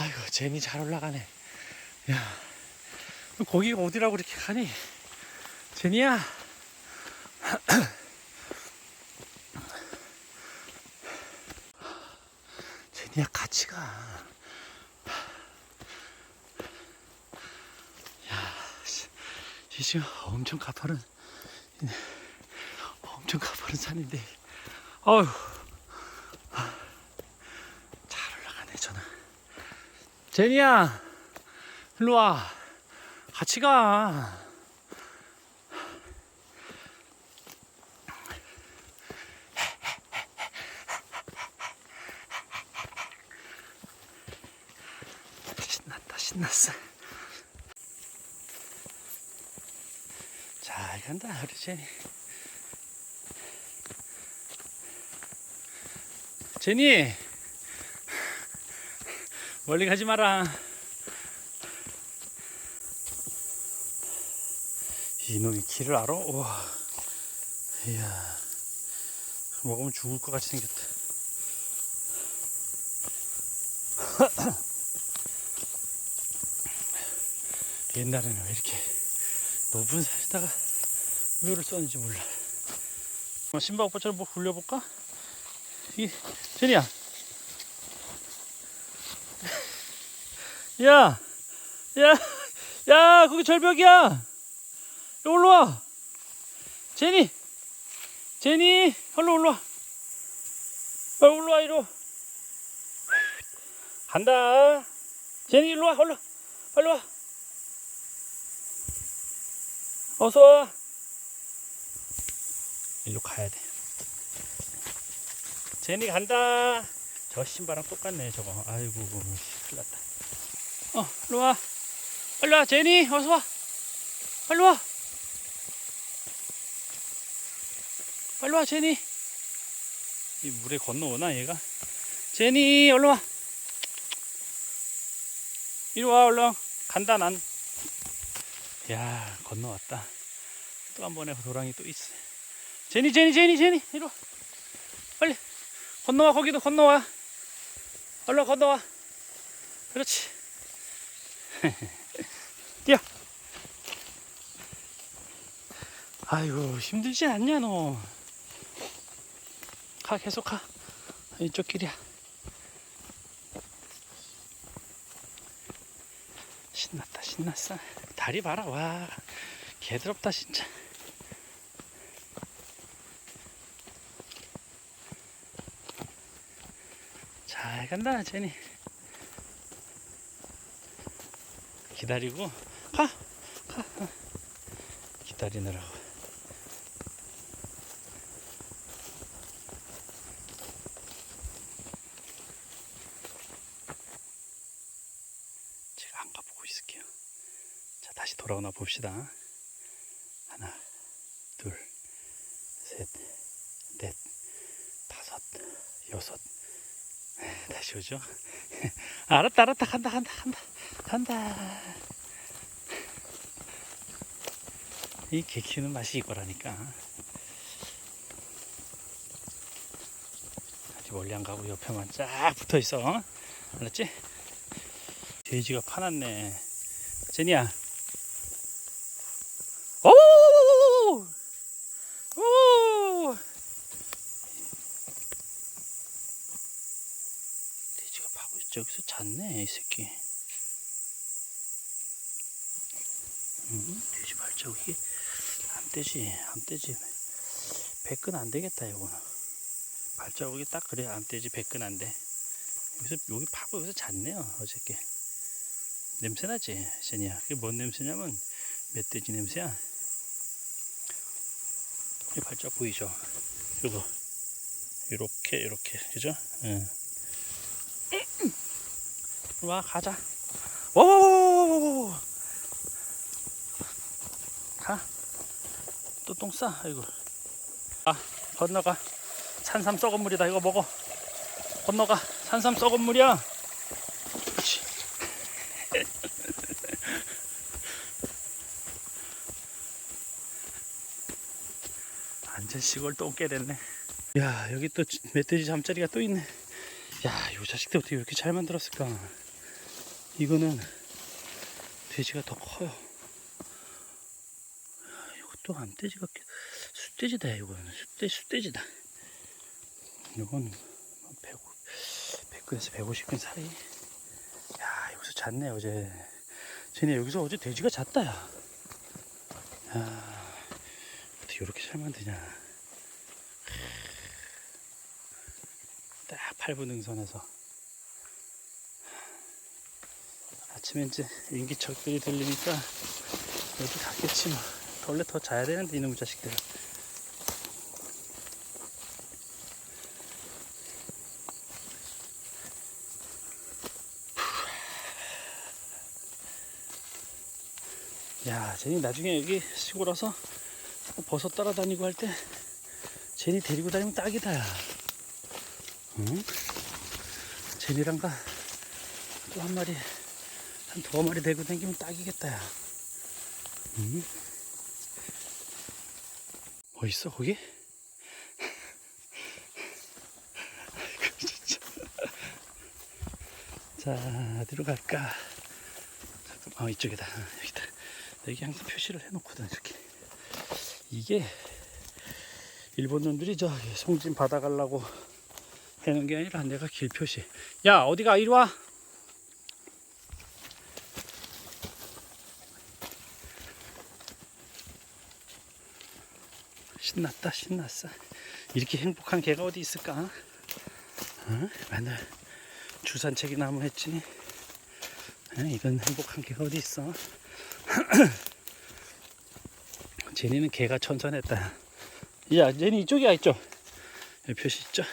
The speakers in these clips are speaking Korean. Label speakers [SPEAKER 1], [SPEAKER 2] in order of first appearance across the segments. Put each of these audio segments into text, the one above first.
[SPEAKER 1] 아이고 제니 잘 올라가네. 야 거기가 어디라고 이렇게 가니? 제니야. 제니야 같이 가. 야, 씨, 이 지금 엄청 가파른, 엄청 가파른 산인데, 어휴, 잘 올라가네 저는. 제니야, 일로 와, 같이 가. 신났다, 신났어. 잘 간다, 우리 제니. 제니! 멀리 가지 마라. 이놈이 길을 알아? 우와. 이야. 먹으면 죽을 것 같이 생겼다. 옛날에는 왜 이렇게 높은 산에다가 묘를 썼는지 몰라. 오빠처럼 뭐 굴려볼까? 이, 제니야. 야! 야! 야! 거기 절벽이야! 여기 올라와! 제니! 제니! 얼른 올라와! 빨리 올라와, 이리 와. 간다! 제니, 일로 와, 얼른! 빨리 와! 어서 와! 일로 가야 돼. 제니 간다! 저 신발랑 똑같네, 저거. 아이고, 큰일 났다. 어, 일로 와. 빨리 와, 제니, 어서 와. 빨리 와. 빨리 와, 제니. 이 물에 건너오나, 얘가? 제니, 얼른 와. 이리 와, 얼른. 간다, 난. 야, 건너왔다. 또 한 번에 도랑이 또 있어. 제니, 제니, 제니, 제니, 이리 와. 빨리. 건너와, 거기도 건너와. 얼른 건너와. 그렇지. 뛰어. 아이고 힘들지 않냐 너. 가 계속 가. 이쪽 길이야. 신났다 신났어. 다리 봐라 와 개더럽다 진짜. 잘 간다 제니. 기다리고 가, 가. 어. 기다리느라고. 제가 안 가보고 있을게요. 자, 다시 돌아오나 봅시다. 하나, 둘, 셋, 넷, 다섯, 여섯. 다시 오죠? 알았다, 알았다, 간다, 간다, 간다. 간다. 이 개 키우는 맛이 이거라니까. 아직 멀리 안 가고 옆에만 쫙 붙어 있어. 어? 알았지? 돼지가 파놨네. 제니야. 오! 오! 여기서 잤네, 이 새끼. 음, 돼지 발자국이 안 떼지, 안 떼지. 배끈 안 되겠다, 이거는. 발자국이 딱 그래, 안 떼지, 배끈 안 돼. 여기서, 여기 파고 여기서 잤네요, 어저께. 냄새나지, 제니야. 그게 뭔 냄새냐면, 멧돼지 냄새야. 이 발자국 보이죠? 이거. 이렇게, 이렇게. 그죠? 응. 와, 가자. 와와와와와와 가. 또 똥 싸. 아이고. 아, 건너가. 산삼 썩은 물이다. 이거 먹어. 건너가. 산삼 썩은 물이야. 완전 시골 똥개 됐네. 야, 여기 또 멧돼지 잠자리가 또 있네. 야, 이 자식들 어떻게 이렇게 잘 만들었을까? 이거는 돼지가 더 커요. 아, 이것도 암돼지 같게 숫돼지다 이거는 숫돼 숫돼지다. 이건 100, 100근에서 150근 사이. 야 여기서 잤네 어제. 쟤네 여기서 어제 돼지가 잤다 야. 야 어떻게 이렇게 살면 되냐. 딱 8분 능선에서 아침에 이제 인기척들이 들리니까 여기 갔겠지 뭐. 원래 더 자야 되는데 이놈의 자식들. 야 쟤니 나중에 여기 시골 와서 버섯 따라다니고 할때 쟤니 데리고 다니면 딱이다 야. 응? 쟤니랑 가또 한 마리 한 두어 마리 데리고 다니면 딱이겠다 야. 응? 뭐 있어 거기? 자 어디로 갈까? 잠깐만 어, 이쪽이다 어, 여기다. 여기 항상 표시를 해놓거든 이렇게. 이게 일본 놈들이 저 송진 받아가려고 해놓은 게 아니라 내가 길 표시. 야 어디가? 이리 와 신났다 신났어. 이렇게 행복한 개가 어디 있을까? 어? 맨날 주산책이나 한번 했지 어? 이건 행복한 개가 어디 있어? 제니는 개가 천선했다. 야 제니 이쪽이야 이쪽. 여기 표시 있죠? 어.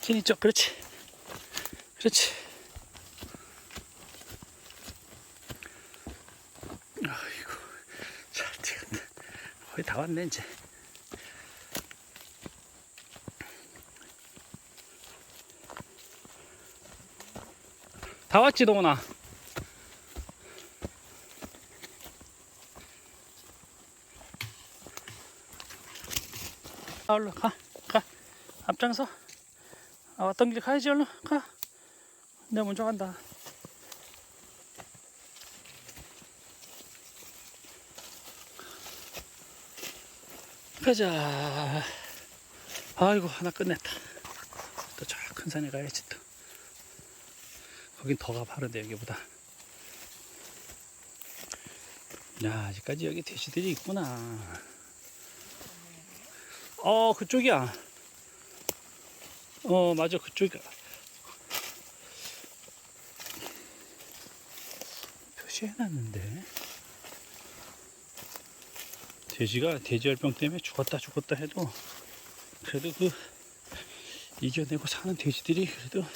[SPEAKER 1] 제니 이쪽 그렇지. 그렇지. 아이고 잘 되겠네. 거의 다 왔네 이제 다 왔지 동훈아 아, 얼른 가, 가. 앞장서. 아, 왔던 길 가야지, 얼른 가. 내가 먼저 간다. 가자. 아이고, 하나 끝냈다. 또 저 큰 산에 가야지 또. 거긴 더 가파른데, 여기보다. 야, 아직까지 여기 돼지들이 있구나. 어 그쪽이야 어 맞아 그쪽이야 표시해놨는데 돼지가 돼지열병 때문에 죽었다 죽었다 해도 그래도 그 이겨내고 사는 돼지들이 그래도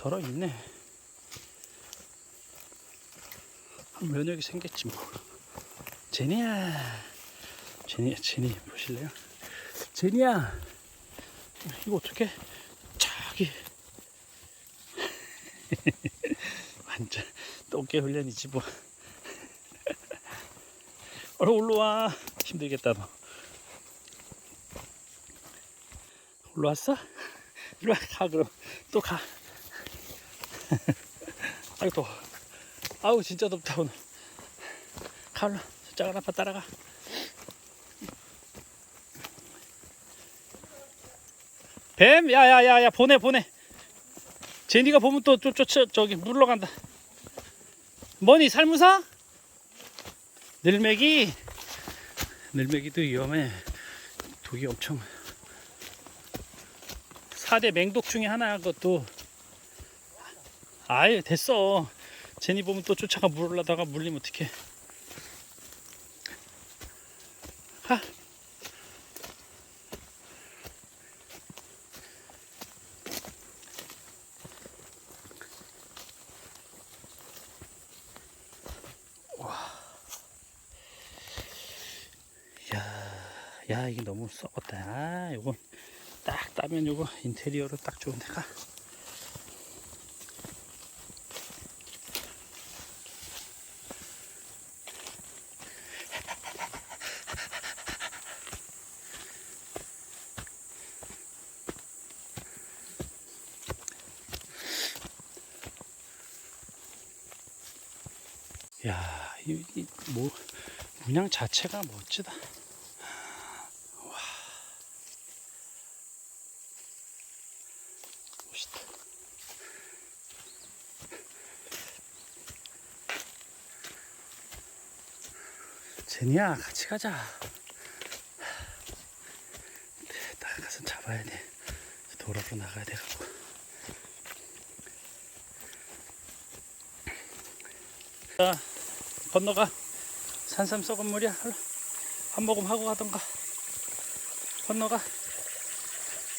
[SPEAKER 1] 덜어 있네. 한 면역이 생겼지 뭐. 제니야. 제니 제니 보실래요? 제니야. 이거 어떻게? 저기. 완전 똥개 훈련이지 뭐. 얼른 올라와. 힘들겠다 너. 올라왔어? 이리 와 가 그럼. 또 가 아이고 또 아우 진짜 덥다 오늘. 가 얼른 작은 아빠 따라가. 뱀? 야야야야 보내 보내. 제니가 보면 또 쫓아 저기 물러 간다. 뭐니 살무사? 늘매기? 늘매기도 위험해. 독이 엄청. 4대 맹독 중에 하나야 그것도 아예 됐어 제니 보면 또 쫓아가 물으려다가 물리면 어떡해 가 야, 야 이게 너무 썩었다. 아, 요거 딱 따면 요거 인테리어로 딱 좋은 데 가. 야, 이, 이, 뭐, 문양 자체가 멋지다. 와. 멋있다. 제니야, 같이 가자. 나가서 잡아야 돼. 도로로 나가야 돼갖고. 자, 건너가. 산삼 썩은 물이야. 한 모금 하고 가던가. 건너가.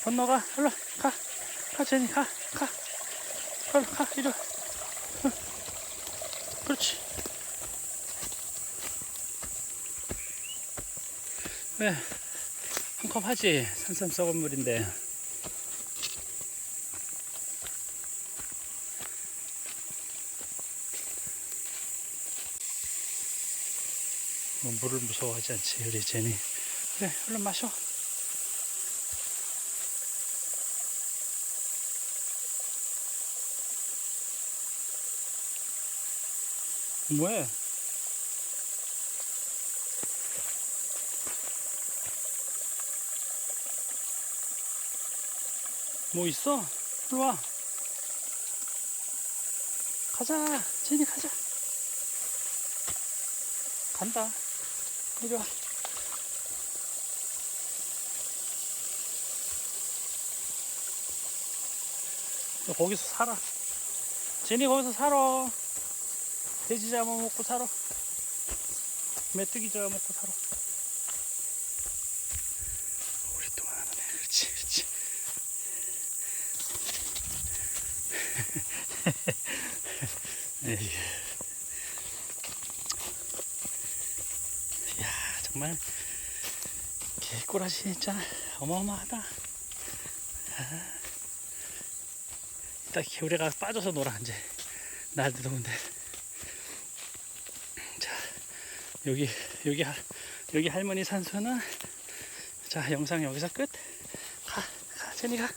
[SPEAKER 1] 건너가. 얼른 가. 가, 제니, 가. 가. 얼른 가. 이리. 그렇지. 왜? 한컵 하지. 산삼 썩은 물인데. 물을 무서워하지 않지 우리 제니. 그래 얼른 마셔. 뭐해? 뭐 있어? 일로 와. 가자 제니 가자. 간다 이리 와. 너 거기서 살아. 제니 거기서 살아. 돼지 잡아먹고 살아. 메뚜기 잡아먹고 살아. 에휴. 이 정말 개꼬라지 진짜 어마어마하다. 아, 이따 겨울에 가서 빠져서 놀아 이제 날 더운데. 자, 여기 여기 할- 여기 할머니 산소는 자 영상 여기서 끝. 가, 가, 제니 가.